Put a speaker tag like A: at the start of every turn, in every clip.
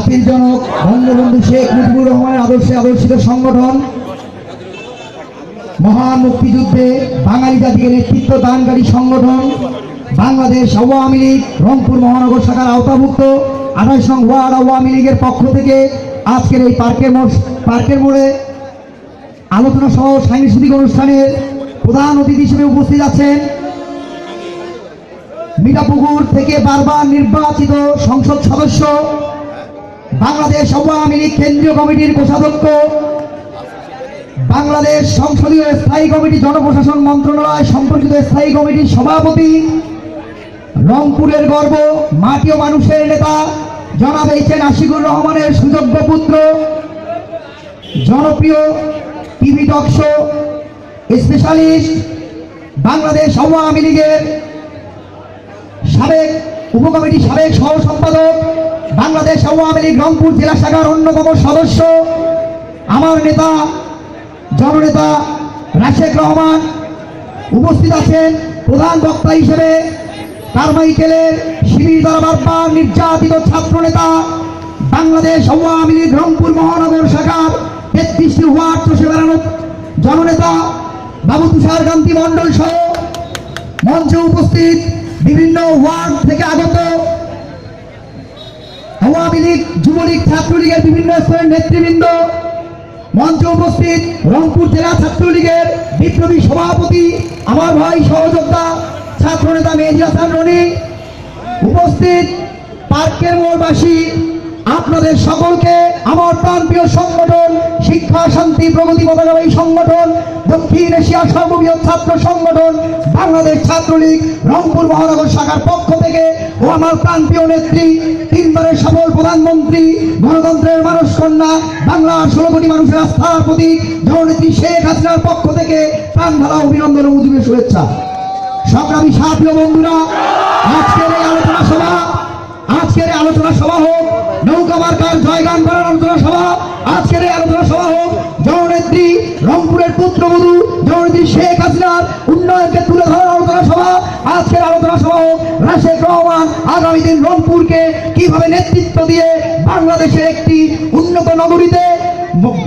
A: জাতির জনক বঙ্গবন্ধু শেখ মুজিবুর রহমানের আদর্শে আদর্শিত সংগঠন। মহান মুক্তিযুদ্ধে বাঙালি জাতিকে নেতৃত্ব দানকারী সংগঠন। বাংলাদেশ আওয়ামী লীগ রংপুর মহানগর শাখার আওতাভুক্ত। আঠাশ নং ওয়ার্ড আওয়ামী লীগের পক্ষ থেকে আজকের এই পার্কের মোড় পার্কের মোড়ে আলোচনা সহ সাংস্কৃতিক অনুষ্ঠানের প্রধান অতিথি হিসেবে উপস্থিত আছেন। মিঠাপুকুর থেকে বারবার নির্বাচিত সংসদ সদস্য বাংলাদেশ আওয়ামী লীগ কেন্দ্রীয় কমিটির কোষাধ্যক্ষ, বাংলাদেশ সংসদীয় স্থায়ী কমিটি জনপ্রশাসন মন্ত্রণালয়, সম্পর্কিত স্থায়ী কমিটির সভাপতি, রংপুরের গর্ব মাটি ও মানুষের নেতা, জনাব এইচ এন আশিকুর রহমানের সুযোগ্য পুত্র, জনপ্রিয় TV talk show specialist, Bangladesh Awami লীগের সাবেক উপকমিটির সাবেক সহ সম্পাদক বাংলাদেশ আওয়ামী লীগ, রংপুর জেলা শাখার অন্যতম সদস্য। আমার নেতা, জননেতা রাশেক রহমান উপস্থিত আছেন প্রধান বক্তা হিসেবে। কারমাইকেলের শিবির দ্বারা বারবার নির্যাতিত ছাত্র নেতা বাংলাদেশ আওয়ামী লীগ, রংপুর মহানগর শাখার তেত্রিশটি ওয়ার্ড চষে বেড়ানো জননেতা বাবু তুষার কান্তি মণ্ডল সহ মঞ্চে উপস্থিত বিভিন্ন ওয়ার্ড থেকে আগত আওয়ামী লীগ, যুবলীগ, ছাত্রলীগের বিভিন্ন স্তরের নেতৃবৃন্দ। মঞ্চে উপস্থিত রংপুর জেলা ছাত্রলীগের বিপ্লবী সভাপতি, আমার ভাই সহযোদ্ধা, ছাত্রনেতা মেহেদি হাসান রনি। উপস্থিত পার্কের মোড়বাসী, আপনাদের সকলকে, আমার প্রাণপ্রিয় সংগঠন, শিক্ষা শান্তি প্রগতি পতাকাবাহী সংগঠন দক্ষিণ এশিয়া সর্ববৃহৎ ছাত্র সংগঠন বাংলাদেশ ছাত্রলীগ রংপুর মহানগর শাখার পক্ষ থেকে ও আমার প্রাণপ্রিয় নেত্রী, তিনবারের সফল প্রধানমন্ত্রী, গণতন্ত্রের মানুষ কন্যা, বাংলার ষোলো কোটি মানুষের আস্থার প্রতীক, জননেত্রী শেখ হাসিনার পক্ষ থেকে প্রাণ ঢালা অভিনন্দন ও মুজিবের শুভেচ্ছা। সংগ্রামী ও বন্ধুরা, আজকের এই আলোচনা সভা, আজকের আলোচনা সভা হোক, নৌকা মার্কার জয়গান করার আলোচনা সভা, আজকের এই জননেত্রী রংপুরের পুত্রবধূ জননেত্রী শেখ হাসিনার উন্নয়নকে তুলে ধরার আলোচনা সভা। আজকের আলোচনা সভা হোক রাশেক রহমান আগামী দিন রংপুরকে কীভাবে নেতৃত্ব দিয়ে বাংলাদেশের একটি উন্নত নগরীতে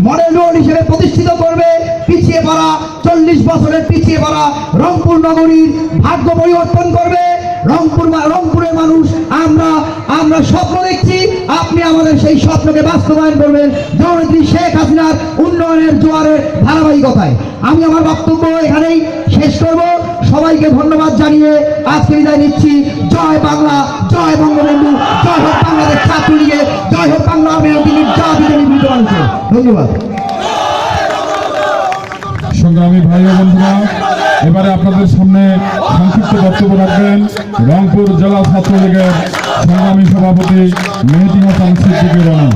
A: মডেল রোড হিসেবে প্রতিষ্ঠিত করবে, পিছিয়ে পড়া চল্লিশ বছরের পিছিয়ে পড়া রংপুর নগরীর ভাগ্য পরিবর্তন করবে। রংপুর রংপুরের মানুষ, আমরা আমরা স্বপ্ন দেখছি, আপনি আমাদের সেই স্বপ্নকে বাস্তবায়ন করবেন। জননেত্রী শেখ হাসিনার উন্নয়নের জোয়ারের ধারাবাহিকতায়। আমি আমার বক্তব্য এখানেই শেষ করব। সবাইকে ধন্যবাদ জানিয়ে আজকে বিদায় নিচ্ছি। জয় বাংলা, জয় বঙ্গবন্ধু, জয় হোক বাংলাদেশ ছাত্রলীগে জয় হোক বাংলা ধন্যবাদ।
B: সংগ্রামী ভাই বন্ধুরা এবারে আপনাদের সামনে সংক্ষিপ্ত বক্তব্য রাখবেন। রংপুর জেলা ছাত্রলীগের সংগ্রামী সভাপতি মেহেদি হাসান সিদ্দিকী রনি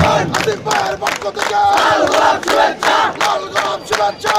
C: শুভেচ্ছা